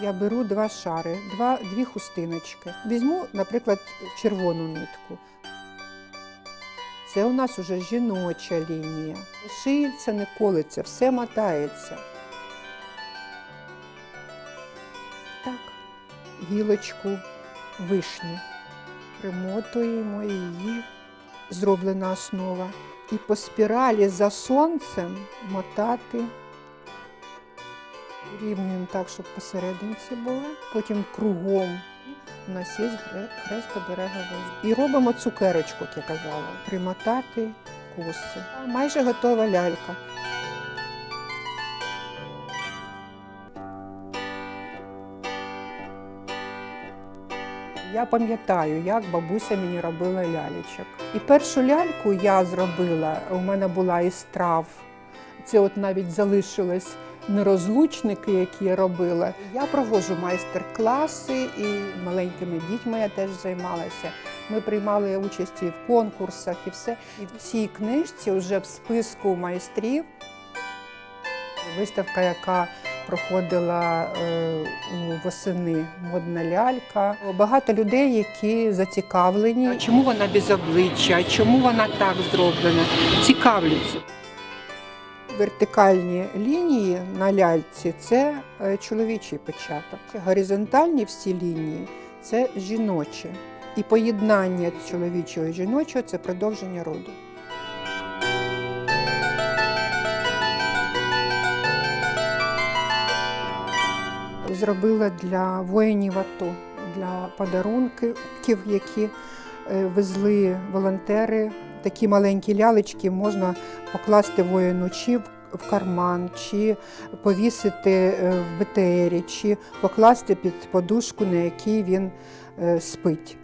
Я беру два шари, два, дві хустиночки. Візьму, наприклад, червону нитку. Це у нас уже жіноча лінія. Шиється, не колиться, все мотається. Так, гілочку вишні. Примотуємо її, зроблена основа. І по спіралі за сонцем мотати. Рівнюємо так, щоб посерединці було. Потім кругом у нас є хре- хрестобереговий. І робимо цукерочку, як я казала, примотати коси. Майже готова лялька. Я пам'ятаю, як бабуся мені робила лялечок. І першу ляльку я зробила, у мене була із трав. Це от навіть залишилось нерозлучники, які я робила. Я проводжу майстер-класи і маленькими дітьми я теж займалася. Ми приймали участь і в конкурсах, і все. І в цій книжці вже в списку майстрів виставка, яка проходила е, у восени модна лялька. Багато людей, які зацікавлені. Чому вона без обличчя? Чому вона так зроблена? Цікавляться. Вертикальні лінії на ляльці це е, чоловічий початок. Горизонтальні всі лінії це жіноче. І поєднання чоловічого і жіночого це продовження роду. Зробила для воїнів АТО, для подарунків, які везли волонтери. Такі маленькі лялечки можна покласти воїну чи в- в карман, чи повісити е, в БТРі, чи покласти під подушку, на якій він е, спить.